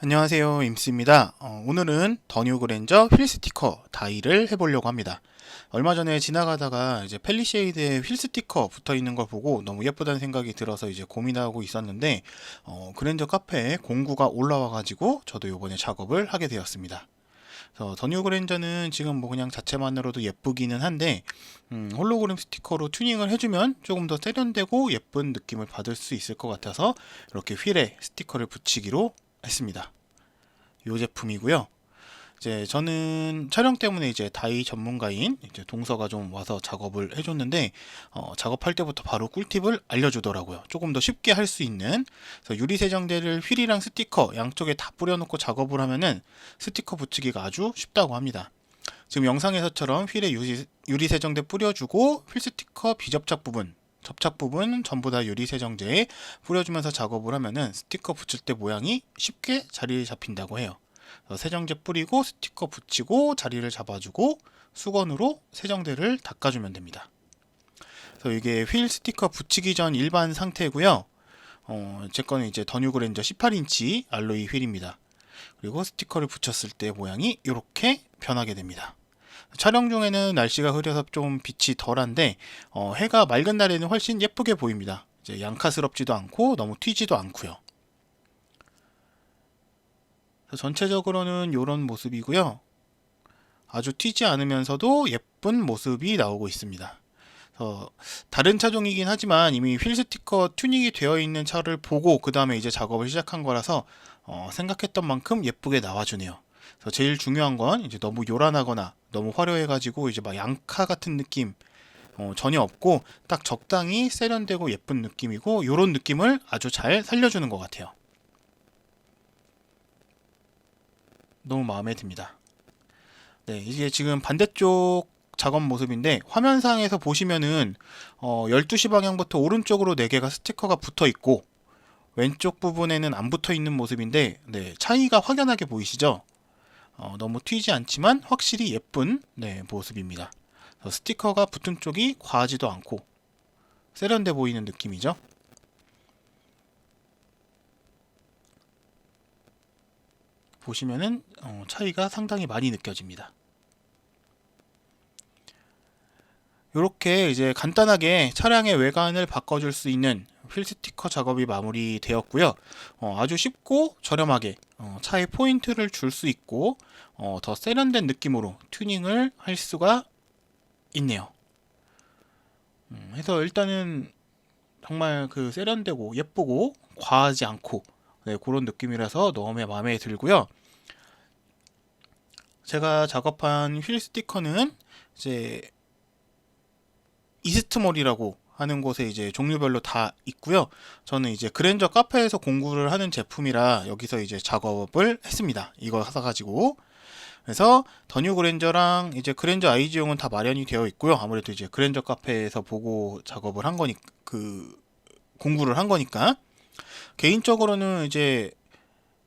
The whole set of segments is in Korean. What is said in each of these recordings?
안녕하세요 임스입니다. 어, 오늘은 더 뉴 그랜저 휠 스티커 다이를 해보려고 합니다. 얼마 전에 지나가다가 이제 펠리쉐이드에 휠 스티커 붙어 있는 걸 보고 너무 예쁘다는 생각이 들어서 이제 고민하고 있었는데 어, 그랜저 카페에 공구가 올라와 가지고 저도 요번에 작업을 하게 되었습니다. 더뉴 그랜저는 지금 뭐 그냥 자체만으로도 예쁘기는 한데 음, 홀로그램 스티커로 튜닝을 해주면 조금 더 세련되고 예쁜 느낌을 받을 수 있을 것 같아서 이렇게 휠에 스티커를 붙이기로 했습니다. 이 제품이고요. 이제 저는 촬영 때문에 이제 다이 전문가인 이제 동서가 좀 와서 작업을 해줬는데 어, 작업할 때부터 바로 꿀팁을 알려주더라고요. 조금 더 쉽게 할 수 있는 유리 세정제를 휠이랑 스티커 양쪽에 다 뿌려놓고 작업을 하면은 스티커 붙이기가 아주 쉽다고 합니다. 지금 영상에서처럼 휠에 유리, 유리 세정제 뿌려주고 휠 스티커 비접착 부분 접착 부분 전부 다 유리 세정제에 뿌려주면서 작업을 하면은 스티커 붙일 때 모양이 쉽게 자리를 잡힌다고 해요. 세정제 뿌리고 스티커 붙이고 자리를 잡아주고 수건으로 세정제를 닦아주면 됩니다. 그래서 이게 휠 스티커 붙이기 전 일반 상태고요. 어, 제 거는 이제 더뉴 그랜저 18인치 알로이 휠입니다. 그리고 스티커를 붙였을 때 모양이 이렇게 변하게 됩니다. 촬영 중에는 날씨가 흐려서 좀 빛이 덜한데 어, 해가 맑은 날에는 훨씬 예쁘게 보입니다. 이제 양카스럽지도 않고 너무 튀지도 않고요. 전체적으로는 이런 모습이고요. 아주 튀지 않으면서도 예쁜 모습이 나오고 있습니다. 어, 다른 차종이긴 하지만 이미 휠 스티커 튜닝이 되어 있는 차를 보고 그 다음에 이제 작업을 시작한 거라서 어, 생각했던 만큼 예쁘게 나와주네요. 그래서 제일 중요한 건 이제 너무 요란하거나 너무 화려해가지고 이제 막 양카 같은 느낌 어, 전혀 없고 딱 적당히 세련되고 예쁜 느낌이고 이런 느낌을 아주 잘 살려주는 것 같아요. 너무 마음에 듭니다. 네, 이게 지금 반대쪽 작업 모습인데 화면상에서 보시면은 어, 12시 방향부터 오른쪽으로 4개가 스티커가 붙어 있고 왼쪽 부분에는 안 붙어 있는 모습인데 네, 차이가 확연하게 보이시죠? 어, 너무 튀지 않지만 확실히 예쁜 네, 모습입니다. 스티커가 붙은 쪽이 과하지도 않고 세련돼 보이는 느낌이죠. 보시면은 어, 차이가 상당히 많이 느껴집니다. 이렇게 이제 간단하게 차량의 외관을 바꿔줄 수 있는 휠 스티커 작업이 마무리되었고요. 어, 아주 쉽고 저렴하게 어, 차에 포인트를 줄 수 있고 어, 더 세련된 느낌으로 튜닝을 할 수가 있네요. 음, 해서 일단은 정말 그 세련되고 예쁘고 과하지 않고 네, 그런 느낌이라서 너무 마음에 들고요. 제가 작업한 휠 스티커는 이제 이스트몰이라고 하는 곳에 이제 종류별로 다 있고요. 저는 이제 그랜저 카페에서 공구를 하는 제품이라 여기서 이제 작업을 했습니다. 이거 사가지고. 그래서 더뉴 그랜저랑 이제 그랜저 아이지용은 다 마련이 되어 있고요. 아무래도 이제 그랜저 카페에서 보고 작업을 한 거니 그 공구를 한 거니까 개인적으로는 이제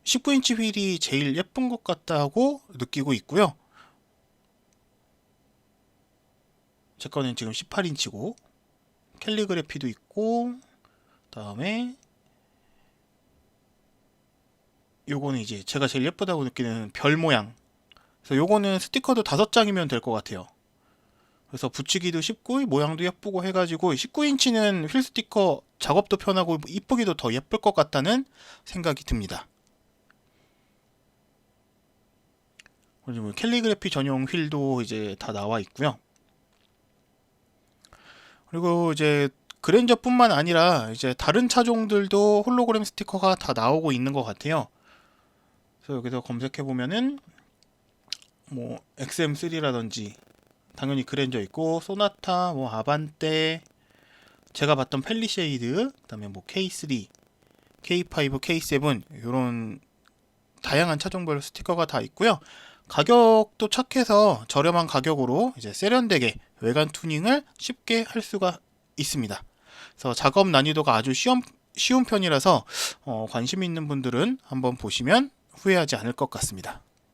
19인치 휠이 제일 예쁜 것 같다고 느끼고 있고요. 제 거는 지금 18인치고 캘리그래피도 있고 다음에 요거는 이제 제가 제일 예쁘다고 느끼는 별 모양. 그래서 요거는 스티커도 다섯 장이면 될 것 같아요. 그래서 붙이기도 쉽고 모양도 예쁘고 해가지고 19인치는 휠 스티커 작업도 편하고 이쁘기도 더 예쁠 것 같다는 생각이 듭니다. 그리고 캘리그래피 전용 휠도 이제 다 나와 있고요 그리고 이제 그랜저뿐만 아니라 이제 다른 차종들도 홀로그램 스티커가 다 나오고 있는 것 같아요. 그래서 여기서 검색해 보면은 뭐 XM3라든지 당연히 그랜저 있고 소나타, 뭐 아반떼, 제가 봤던 펠리쉐이드, 그다음에 뭐 K3, K5, K7 이런 다양한 차종별 스티커가 다 있고요. 가격도 착해서 저렴한 가격으로 이제 세련되게 외관 튜닝을 쉽게 할 수가 있습니다. 그래서 작업 난이도가 아주 쉬운, 쉬운 편이라서 어, 관심 있는 분들은 한번 보시면 후회하지 않을 것 같습니다.